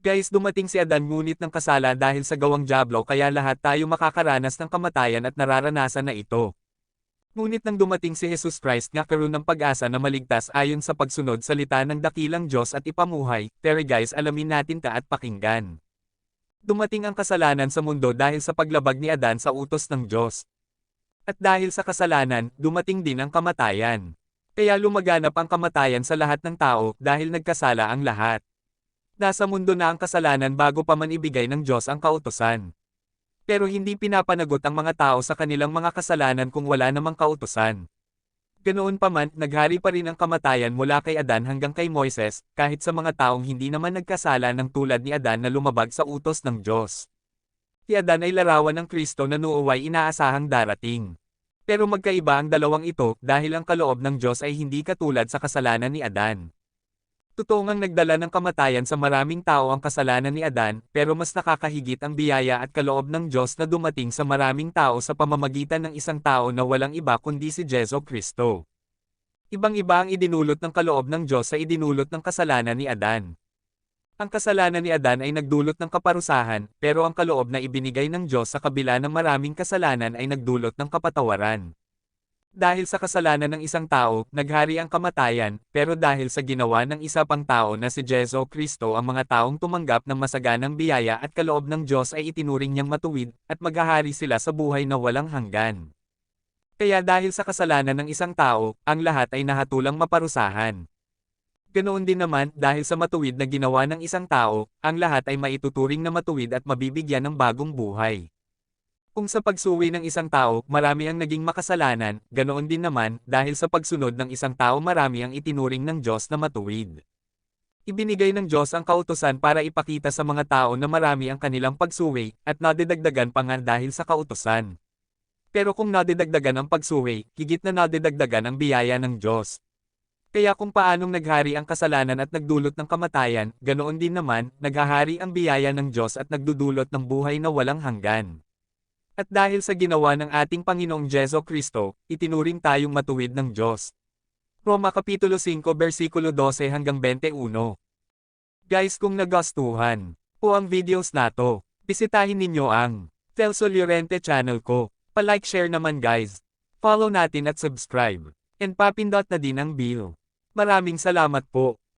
Guys dumating si Adan ngunit ng kasala dahil sa gawang Diablo kaya lahat tayo makakaranas ng kamatayan at nararanasan na ito. Ngunit nang dumating si Jesus Christ nga karoon ng pag-asa na maligtas ayon sa pagsunod salita ng dakilang Diyos at ipamuhay, pero guys alamin natin ka at pakinggan. Dumating ang kasalanan sa mundo dahil sa paglabag ni Adan sa utos ng Diyos. At dahil sa kasalanan, dumating din ang kamatayan. Kaya lumaganap ang kamatayan sa lahat ng tao dahil nagkasala ang lahat. Nasa mundo na ang kasalanan bago pa man ibigay ng Diyos ang kautosan. Pero hindi pinapanagot ang mga tao sa kanilang mga kasalanan kung wala namang kautosan. Ganoon pa man, naghari pa rin ang kamatayan mula kay Adan hanggang kay Moises, kahit sa mga taong hindi naman nagkasala ng tulad ni Adan na lumabag sa utos ng Diyos. Si Adan ay larawan ng Kristo na nuuway inaasahang darating. Pero magkaiba ang dalawang ito dahil ang kaloob ng Diyos ay hindi katulad sa kasalanan ni Adan. Totoo ngang nagdala ng kamatayan sa maraming tao ang kasalanan ni Adan, pero mas nakakahigit ang biyaya at kaloob ng Diyos na dumating sa maraming tao sa pamamagitan ng isang tao na walang iba kundi si Jeso Kristo. Ibang-iba ang idinulot ng kaloob ng Diyos sa idinulot ng kasalanan ni Adan. Ang kasalanan ni Adan ay nagdulot ng kaparusahan, pero ang kaloob na ibinigay ng Diyos sa kabila ng maraming kasalanan ay nagdulot ng kapatawaran. Dahil sa kasalanan ng isang tao, naghari ang kamatayan, pero dahil sa ginawa ng isa pang tao na si Jeso Kristo ang mga taong tumanggap ng masaganang biyaya at kaloob ng Diyos ay itinuring niyang matuwid, at maghahari sila sa buhay na walang hanggan. Kaya dahil sa kasalanan ng isang tao, ang lahat ay nahatulang maparusahan. Ganoon din naman, dahil sa matuwid na ginawa ng isang tao, ang lahat ay maituturing na matuwid at mabibigyan ng bagong buhay. Kung sa pagsuwi ng isang tao, marami ang naging makasalanan, ganoon din naman, dahil sa pagsunod ng isang tao marami ang itinuring ng Diyos na matuwid. Ibinigay ng Diyos ang kautosan para ipakita sa mga tao na marami ang kanilang pagsuwi, at nadidagdagan pa nga dahil sa kautosan. Pero kung nadidagdagan ang pagsuwi, higit na nadidagdagan ang biyaya ng Diyos. Kaya kung paanong naghari ang kasalanan at nagdulot ng kamatayan, ganoon din naman, naghahari ang biyaya ng Diyos at nagdudulot ng buhay na walang hanggan. At dahil sa ginawa ng ating Panginoong Jeso Kristo, itinuring tayong matuwid ng Diyos. Roma Kapitulo 5 versikulo 12 hanggang 21 Guys kung nagustuhan po ang videos na to, bisitahin ninyo ang Telso Llorente channel ko. Pa-like share naman guys. Follow natin at subscribe. And papindot na din ang bell. Maraming salamat po.